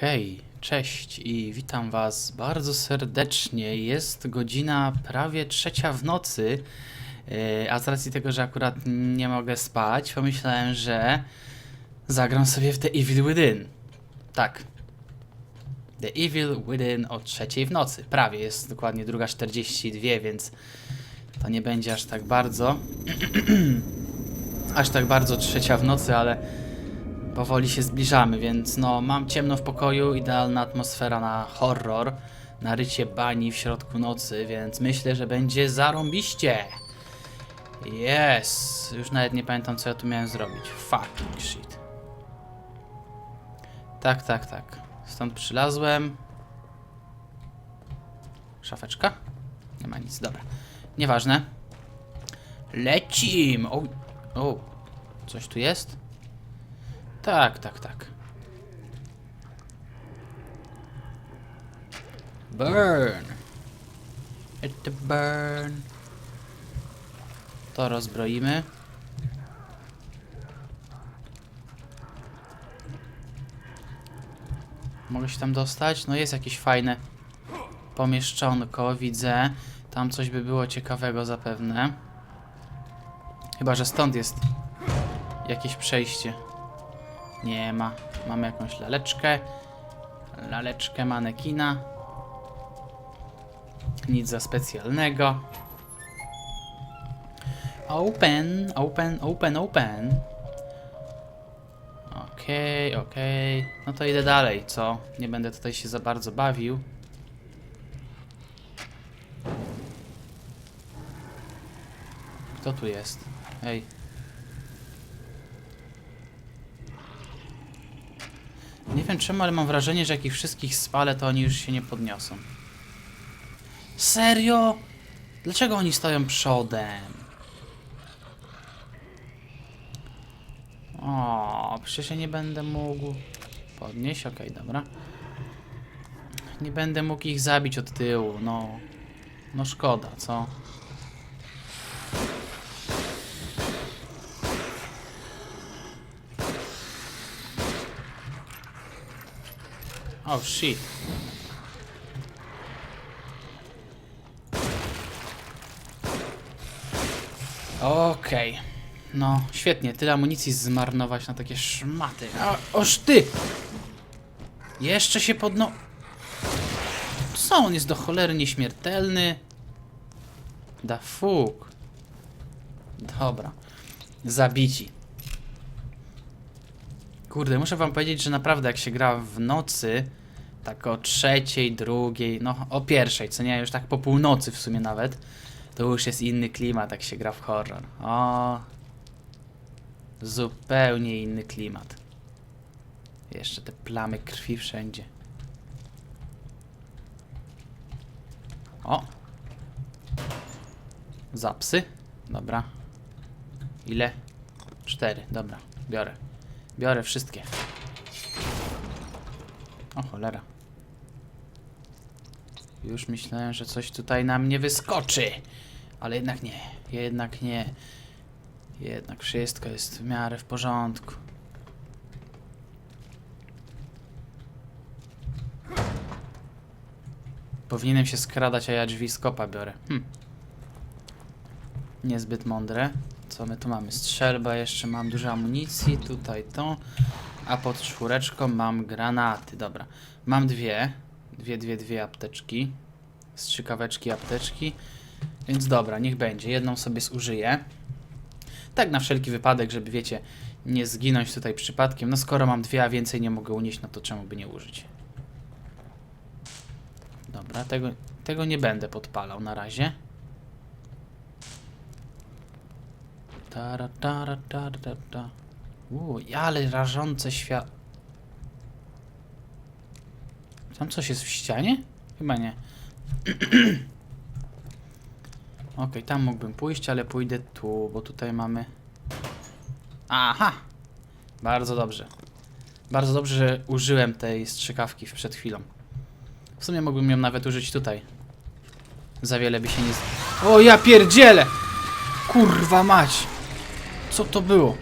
Hej, cześć i witam Was bardzo serdecznie. Jest godzina prawie trzecia w nocy, yy, a z racji tego, że akurat nie mogę spać, pomyślałem, że zagram sobie w The Evil Within. Tak. The Evil Within o trzeciej w nocy. Prawie, jest dokładnie druga 42, więc to nie będzie aż tak bardzo. aż tak bardzo trzecia w nocy, ale powoli się zbliżamy, więc no mam ciemno w pokoju, idealna atmosfera na horror, na rycie bani w środku nocy, więc myślę, że będzie zarąbiście. Yes, już nawet nie pamiętam co ja tu miałem zrobić. Fucking shit. Tak, tak, tak. Stąd przylazłem. Szafeczka? Nie ma nic, dobra. Nieważne. Lecim! O, o, coś tu jest? Tak, tak, tak. Burn. It burn. To rozbroimy. Mogę się tam dostać? No jest jakieś fajne pomieszczonko, widzę. Tam coś by było ciekawego zapewne. Chyba, że stąd jest jakieś przejście. Nie ma. Mamy jakąś laleczkę. Laleczkę manekina. Nic za specjalnego. Open, open, open, open. Okej, okej. No to idę dalej, co? Nie będę tutaj się za bardzo bawił. Kto tu jest? Ej. Wiem czemu, ale mam wrażenie, że jak ich wszystkich spalę, to oni już się nie podniosą. Serio? Dlaczego oni stoją przodem? O, przecież ja nie będę mógł podnieść. Okej, dobra. Nie będę mógł ich zabić od tyłu. No, no szkoda, co? Oh shit. Okej. No, świetnie. Tyle amunicji zmarnować na takie szmaty. A, oż ty! Jeszcze się podno... Co, on jest do cholery nieśmiertelny? Da fuk. Dobra. Zabici. Kurde, muszę wam powiedzieć, że naprawdę jak się gra w nocy, tak o trzeciej, drugiej, no o pierwszej, co nie, już tak po północy w sumie nawet, to już jest inny klimat, jak się gra w horror. O, zupełnie inny klimat. Jeszcze te plamy krwi wszędzie. O! Zapsy. Dobra. Ile? Cztery. Dobra, biorę. Biorę wszystkie. O cholera. Już myślałem, że coś tutaj na mnie wyskoczy. Ale jednak nie. Jednak nie. Jednak wszystko jest w miarę w porządku. Powinienem się skradać, a ja drzwi z kopa biorę. Hm. Niezbyt mądre. Co my tu mamy? Strzelba, jeszcze mam dużo amunicji, tutaj to. A pod czwóreczką mam granaty, dobra. Mam dwie, dwie, dwie, dwie apteczki. Strzykaweczki, apteczki. Więc dobra, niech będzie. Jedną sobie zużyję. Tak na wszelki wypadek, żeby wiecie, nie zginąć tutaj przypadkiem. No skoro mam dwie, a więcej nie mogę unieść, no to czemu by nie użyć? Dobra, tego, tego nie będę podpalał na razie. Tara, tara, tara, tara. Uuu, ale rażące świat. Tam coś jest w ścianie? Chyba nie. Okej, tam mógłbym pójść, ale pójdę tu, bo tutaj mamy... Aha! Bardzo dobrze. Bardzo dobrze, że użyłem tej strzykawki przed chwilą. W sumie mógłbym ją nawet użyć tutaj. Za wiele by się nie... O, ja pierdzielę! Kurwa mać! Co to było?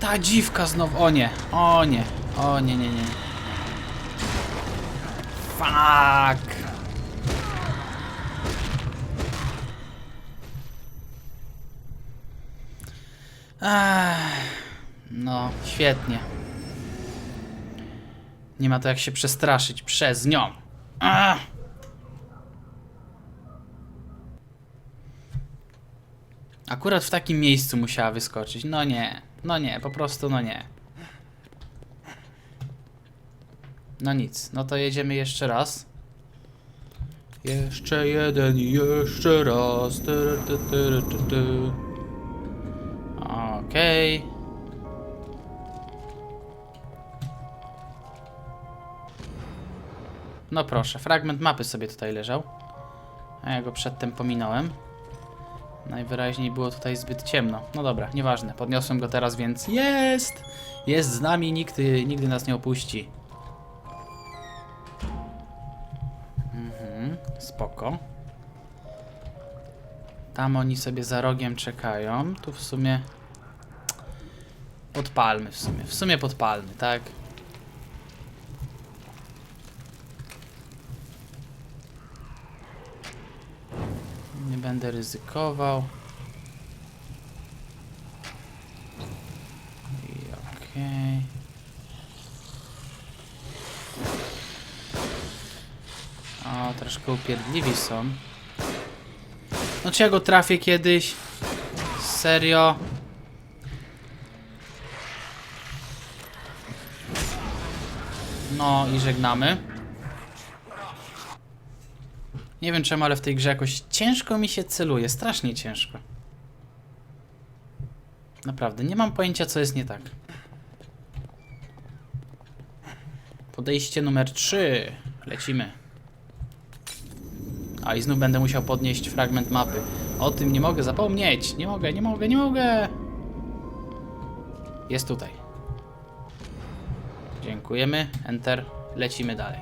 Ta dziwka znowu... O nie, o nie, o nie, nie, nie. Fuck! No, świetnie. Nie ma to jak się przestraszyć przez nią. Akurat w takim miejscu musiała wyskoczyć. No nie, no nie, po prostu no nie. No nic, no to jedziemy jeszcze raz. Jeszcze jeden i jeszcze raz. Okej. No proszę, fragment mapy sobie tutaj leżał. A ja go przedtem pominąłem. Najwyraźniej było tutaj zbyt ciemno. No dobra, nieważne. Podniosłem go teraz, więc jest! Jest z nami, nigdy, nigdy nas nie opuści. Mhm, spoko. Tam oni sobie za rogiem czekają. Tu w sumie... Podpalmy w sumie. W sumie podpalmy, tak? Będę ryzykował. I okej. O, troszkę upierdliwi są. No czy ja go trafię kiedyś? Serio? No i żegnamy. Nie wiem czemu, ale w tej grze jakoś ciężko mi się celuje, strasznie ciężko. Naprawdę, nie mam pojęcia co jest nie tak. Podejście numer 3. Lecimy. A i znów będę musiał podnieść fragment mapy. O tym nie mogę zapomnieć. Nie mogę, nie mogę, nie mogę. Jest tutaj. Dziękujemy. Enter. Lecimy dalej.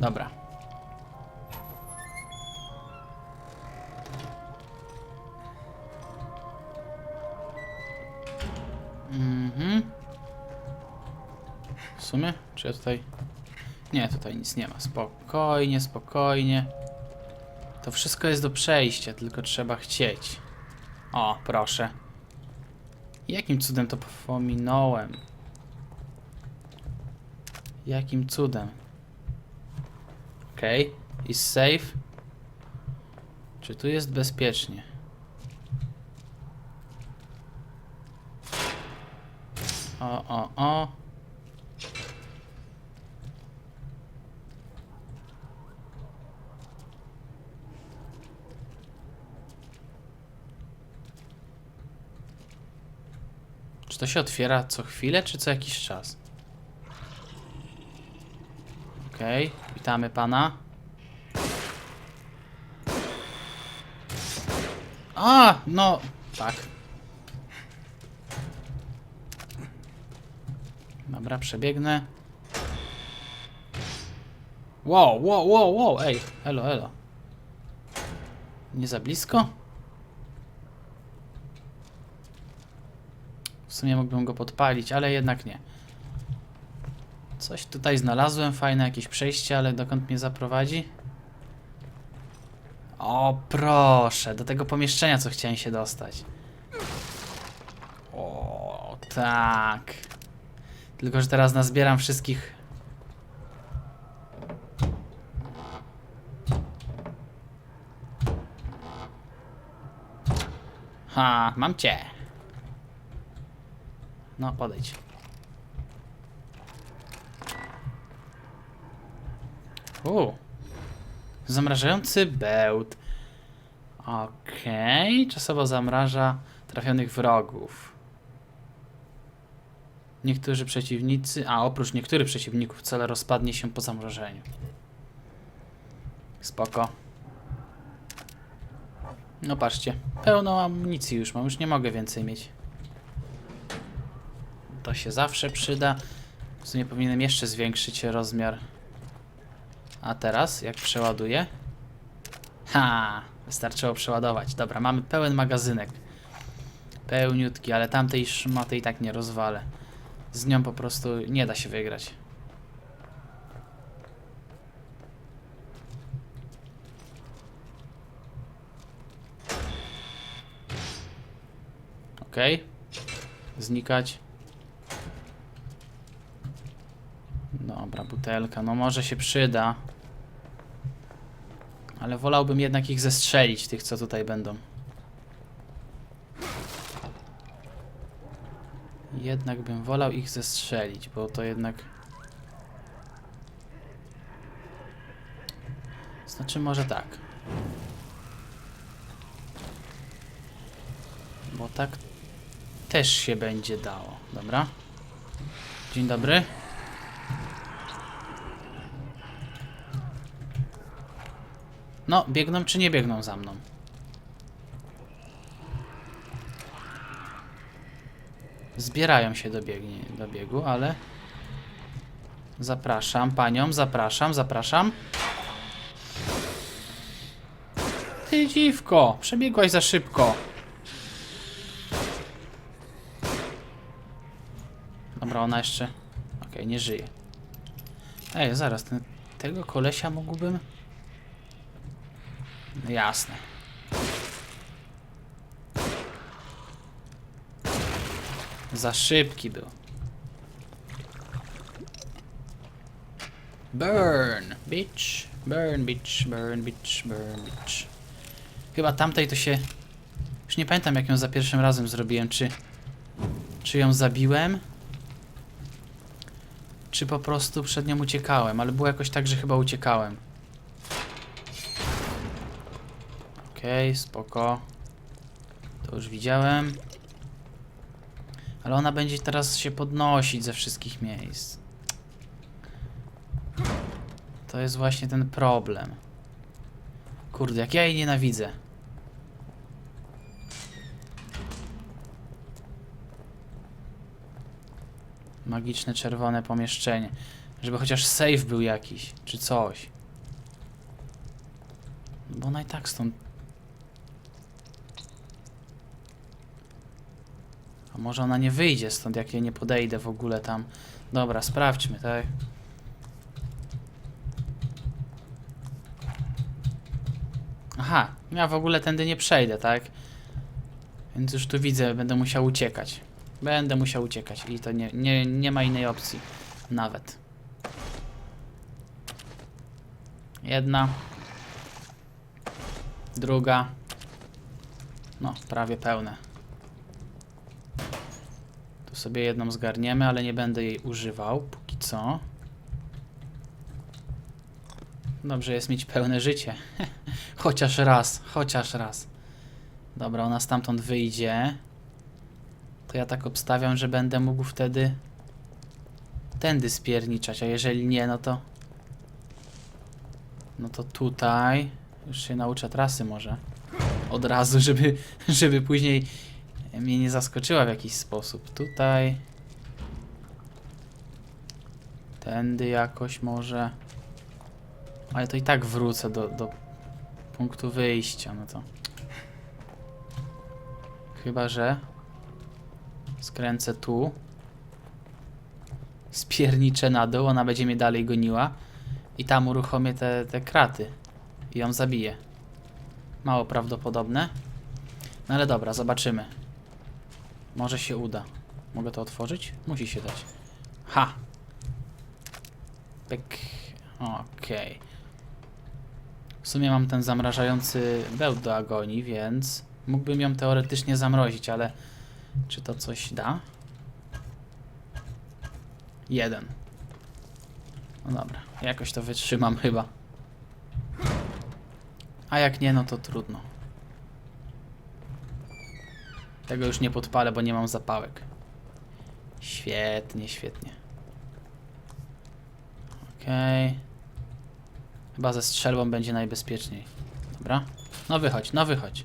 Dobra. Mhm. W sumie? Czy ja tutaj... Nie, tutaj nic nie ma. Spokojnie, spokojnie. To wszystko jest do przejścia, tylko trzeba chcieć. O, proszę. Jakim cudem to pominąłem? Jakim cudem? Okej, okay. is safe. Czy tu jest bezpiecznie? O, o, o. Czy to się otwiera co chwilę, czy co jakiś czas? Okej, witamy pana. A, no, tak. Dobra, przebiegnę. Wow, wow, wow, wow, ej, elo, elo. Nie za blisko? W sumie mógłbym go podpalić, ale jednak nie. Coś tutaj znalazłem, fajne jakieś przejście, ale dokąd mnie zaprowadzi? O, proszę, do tego pomieszczenia, co chciałem się dostać. O, tak. Tylko, że teraz nazbieram wszystkich. Ha, mam cię. No, podejdź. U. Zamrażający bełt. Okej, czasowo zamraża trafionych wrogów. Niektórzy przeciwnicy, a oprócz niektórych przeciwników cel rozpadnie się po zamrożeniu. Spoko. No patrzcie, pełno amunicji już mam, już nie mogę więcej mieć. To się zawsze przyda. W sumie powinienem jeszcze zwiększyć rozmiar. A teraz, jak przeładuję? Ha! Wystarczyło przeładować. Dobra, mamy pełen magazynek. Pełniutki, ale tamtej szmaty i tak nie rozwalę z nią po prostu nie da się wygrać. Ok, Znikać. Dobra, butelka. No może się przyda. Ale wolałbym jednak ich zestrzelić, tych co tutaj będą. Jednak bym wolał ich zestrzelić, bo to jednak... Znaczy może tak. Bo tak też się będzie dało. Dobra. Dzień dobry. No, biegną czy nie biegną za mną? Zbierają się do, biegnie, do biegu, ale... Zapraszam panią, zapraszam, zapraszam. Ty dziwko, przebiegłaś za szybko. Dobra, ona jeszcze... Okej, nie żyje. Ej, zaraz, ten, tego kolesia mógłbym... Jasne. Za szybki był. Burn, bitch. Burn, bitch, burn, bitch, burn, bitch. Chyba tamtej to się... Już nie pamiętam jak ją za pierwszym razem zrobiłem, czy... Czy ją zabiłem? Czy po prostu przed nią uciekałem, ale było jakoś tak, że chyba uciekałem. Okej, spoko. To już widziałem. Ale ona będzie teraz się podnosić ze wszystkich miejsc. To jest właśnie ten problem. Kurde, jak ja jej nienawidzę. Magiczne czerwone pomieszczenie. Żeby chociaż safe był jakiś, czy coś. Bo ona i tak stąd może ona nie wyjdzie stąd, jak ja nie podejdę w ogóle tam. Dobra, sprawdźmy, tak? Aha, ja w ogóle tędy nie przejdę, tak? Więc już tu widzę, będę musiał uciekać. Będę musiał uciekać i to nie, nie, nie ma innej opcji. Nawet. Jedna. Druga. No, prawie pełne. Tu sobie jedną zgarniemy, ale nie będę jej używał póki co. Dobrze jest mieć pełne życie. chociaż raz, chociaż raz. Dobra, ona stamtąd wyjdzie. To ja tak obstawiam, że będę mógł wtedy tędy spierniczać, a jeżeli nie, no to no to tutaj już się nauczę trasy może od razu, żeby, żeby później mnie nie zaskoczyła w jakiś sposób. Tutaj. Tędy jakoś może. Ale to i tak wrócę do, do punktu wyjścia, no to. Chyba, że skręcę tu. Spierniczę na dół, ona będzie mnie dalej goniła. I tam uruchomię te, te kraty. I ją zabiję. Mało prawdopodobne. No ale dobra, zobaczymy. Może się uda. Mogę to otworzyć? Musi się dać. Ha! Pyk. Okej. W sumie mam ten zamrażający bełt do agonii, więc mógłbym ją teoretycznie zamrozić, ale czy to coś da? Jeden. No dobra, jakoś to wytrzymam chyba. A jak nie, no to trudno. Tego już nie podpalę, bo nie mam zapałek. Świetnie, świetnie. Okej. Chyba ze strzelbą będzie najbezpieczniej. Dobra. No wychodź, no wychodź.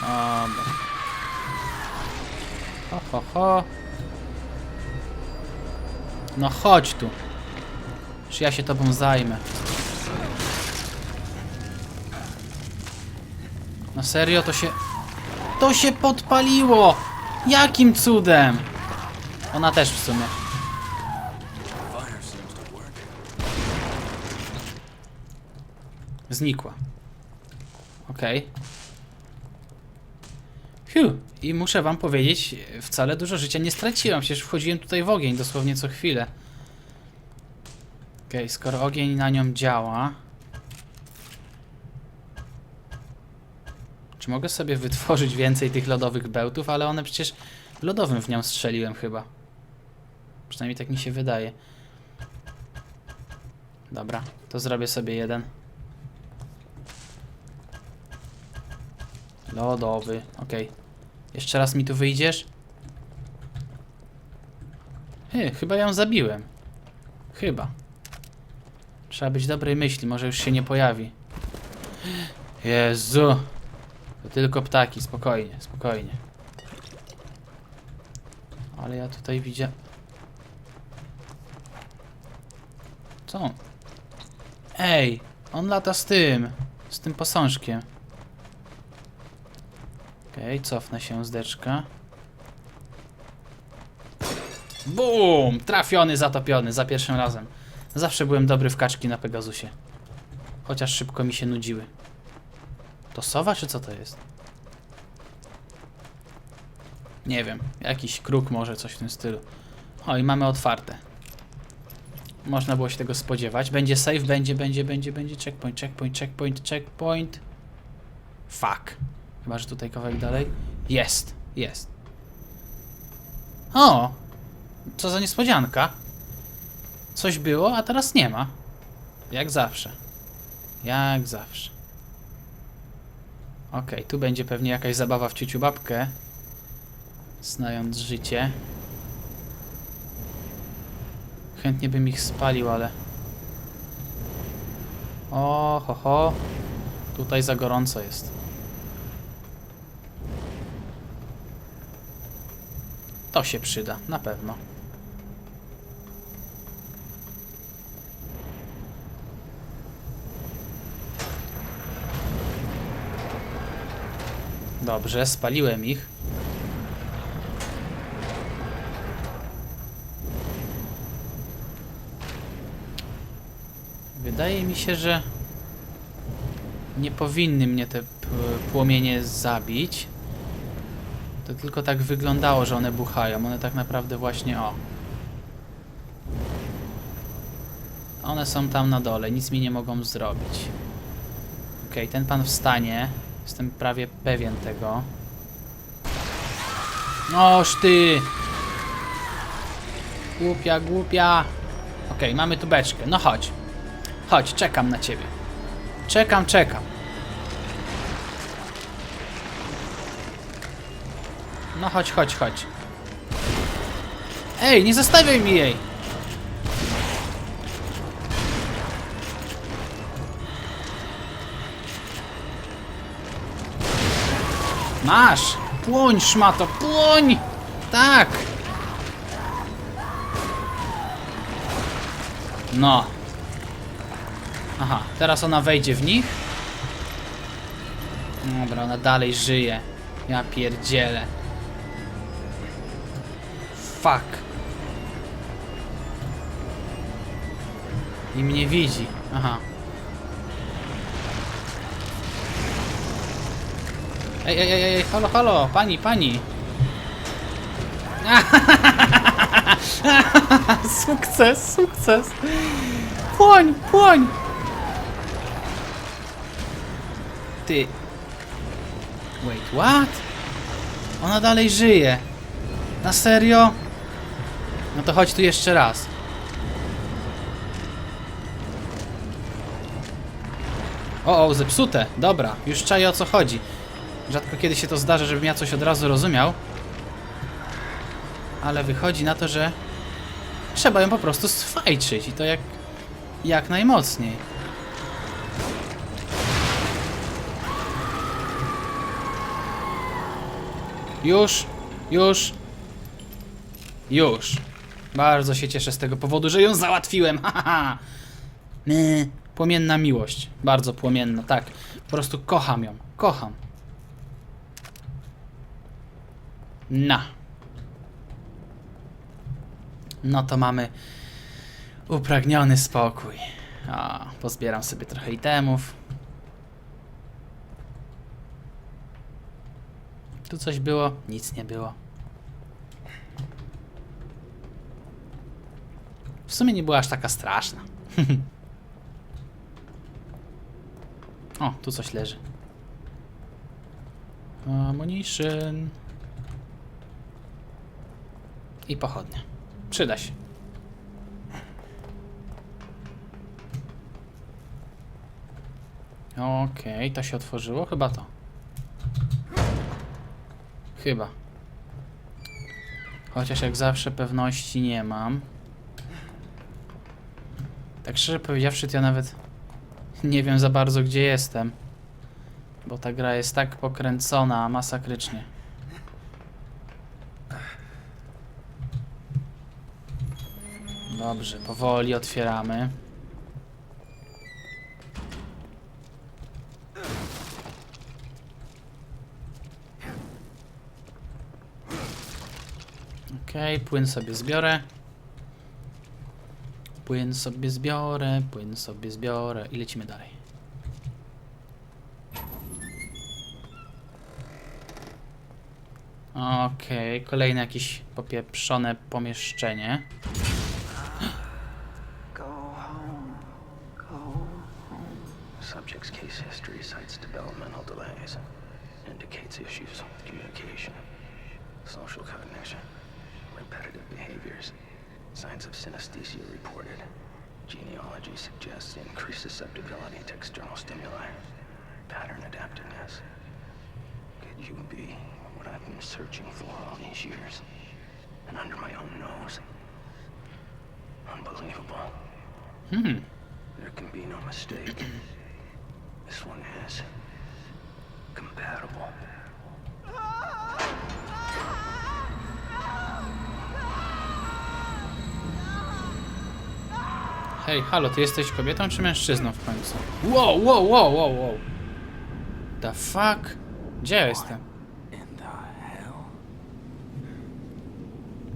Dobra. Ho, ho, ho. No chodź tu. Czy ja się tobą zajmę? Na serio to się... To się podpaliło! Jakim cudem? Ona też w sumie. Znikła. Okej. Fiu. I muszę wam powiedzieć, wcale dużo życia nie straciłem. Przecież wchodziłem tutaj w ogień dosłownie co chwilę. Okej, skoro ogień na nią działa... mogę sobie wytworzyć więcej tych lodowych bełtów? Ale one przecież lodowym w nią strzeliłem chyba. Przynajmniej tak mi się wydaje. Dobra, to zrobię sobie jeden. Lodowy, okej. Jeszcze raz mi tu wyjdziesz? Hy, chyba ją zabiłem. Chyba. Trzeba być dobrej myśli, może już się nie pojawi. Jezu. To tylko ptaki, spokojnie, spokojnie. Ale ja tutaj widzę... Co? Ej, on lata z tym, z tym posążkiem. Okej, cofnę się zdeczka. Bum! Trafiony, zatopiony, za pierwszym razem. Zawsze byłem dobry w kaczki na Pegasusie. Chociaż szybko mi się nudziły. To sowa, czy co to jest? Nie wiem, jakiś kruk może, coś w tym stylu. O, i mamy otwarte. Można było się tego spodziewać. Będzie save, będzie, będzie, będzie, będzie. Checkpoint, checkpoint, checkpoint, checkpoint. Fuck. Chyba, że tutaj kawałek dalej. Jest, jest. O! Co za niespodzianka. Coś było, a teraz nie ma. Jak zawsze. Jak zawsze. Okej, tu będzie pewnie jakaś zabawa w ciuciu babkę. Znając życie. Chętnie bym ich spalił, ale... O, ho, ho. Tutaj za gorąco jest. To się przyda, na pewno. Dobrze, spaliłem ich. Wydaje mi się, że nie powinny mnie te płomienie zabić. To tylko tak wyglądało, że one buchają. One tak naprawdę właśnie o. One są tam na dole, nic mi nie mogą zrobić. Okej, ten pan wstanie. Jestem prawie pewien tego. Noż ty! Głupia, głupia. Okej, mamy tu beczkę. No chodź. Chodź, czekam na ciebie. Czekam, czekam. No chodź, chodź, chodź. Ej, nie zostawiaj mi jej! Masz! Płoń, szmato, płoń! Tak! No. Aha, teraz ona wejdzie w nich. Dobra, ona dalej żyje. Ja pierdzielę. Fuck. I mnie widzi. Aha. Ej, ej, ej, ej, halo, halo, pani, pani. sukces, sukces. Płoń, płoń. Ty. Wait, what? Ona dalej żyje. Na serio? No to chodź tu jeszcze raz. O, o, zepsute. Dobra, już czaję o co chodzi. Rzadko kiedy się to zdarza, żebym ja coś od razu rozumiał. Ale wychodzi na to, że trzeba ją po prostu sfajczyć i to jak, jak najmocniej. Już, już, już. Bardzo się cieszę z tego powodu, że ją załatwiłem. Haha. Płomienna miłość. Bardzo płomienna, tak. Po prostu kocham ją. Kocham. Na. No to mamy upragniony spokój. A, pozbieram sobie trochę itemów. Tu coś było? Nic nie było. W sumie nie była aż taka straszna. o, tu coś leży. Ammunition. I pochodnia. Przyda się. Okej, to się otworzyło? Chyba to. Chyba. Chociaż jak zawsze pewności nie mam. Tak szczerze powiedziawszy, to ja nawet nie wiem za bardzo gdzie jestem. Bo ta gra jest tak pokręcona masakrycznie. Dobrze, powoli otwieramy. Okej, płyn sobie zbiorę. Płyn sobie zbiorę, płyn sobie zbiorę i lecimy dalej. Okej, kolejne jakieś popieprzone pomieszczenie. Hej, halo, ty jesteś kobietą czy mężczyzną w końcu? Wow, wow, wow, wow, wow. The fuck? Gdzie ja jestem?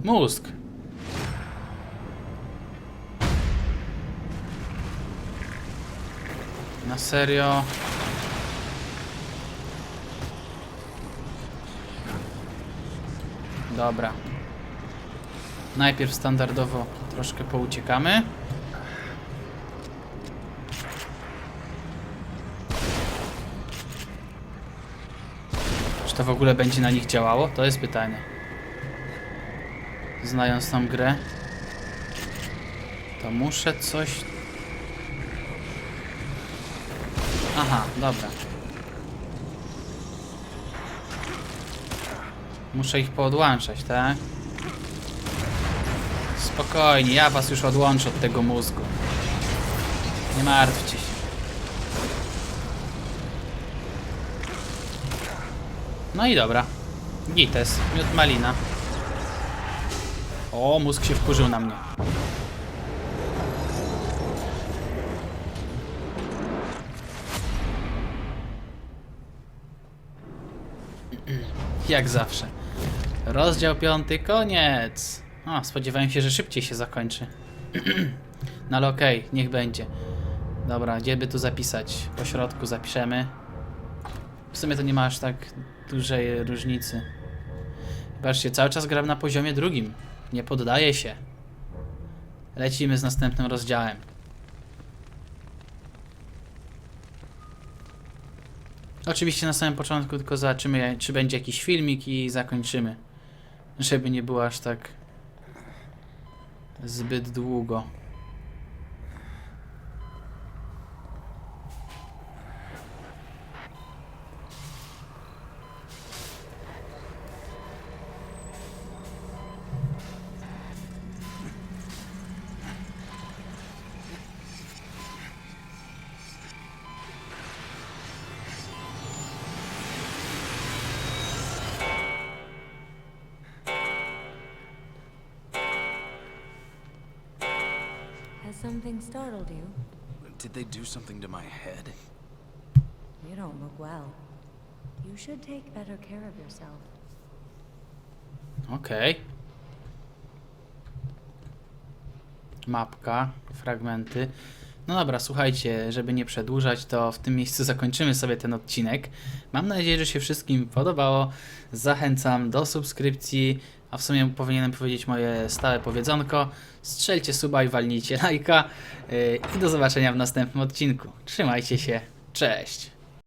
Mózg. Na serio? Dobra. Najpierw standardowo troszkę pouciekamy. To w ogóle będzie na nich działało? To jest pytanie znając tą grę, to muszę coś... Aha, dobra. Muszę ich poodłączać, tak? Spokojnie, ja was już odłączę od tego mózgu. Nie martwcie się. No i dobra. Gites, miód malina. O, mózg się wkurzył na mnie. Jak zawsze. Rozdział piąty, koniec. O, spodziewałem się, że szybciej się zakończy. no ale okej, niech będzie. Dobra, gdzie by tu zapisać? Po środku zapiszemy. W sumie to nie ma aż tak dużej różnicy. Patrzcie, cały czas gram na poziomie drugim. Nie poddaję się. Lecimy z następnym rozdziałem. Oczywiście na samym początku tylko zobaczymy, czy będzie jakiś filmik i zakończymy. Żeby nie było aż tak zbyt długo. Something startled you? Did they do something to my head? You don't look well. You should take better care of yourself. Okej. Mapka, fragmenty. No dobra, słuchajcie, żeby nie przedłużać, to w tym miejscu zakończymy sobie ten odcinek. Mam nadzieję, że się wszystkim podobało. Zachęcam do subskrypcji, a w sumie powinienem powiedzieć moje stałe powiedzonko. Strzelcie suba i walnijcie lajka. Yy, I do zobaczenia w następnym odcinku. Trzymajcie się, cześć!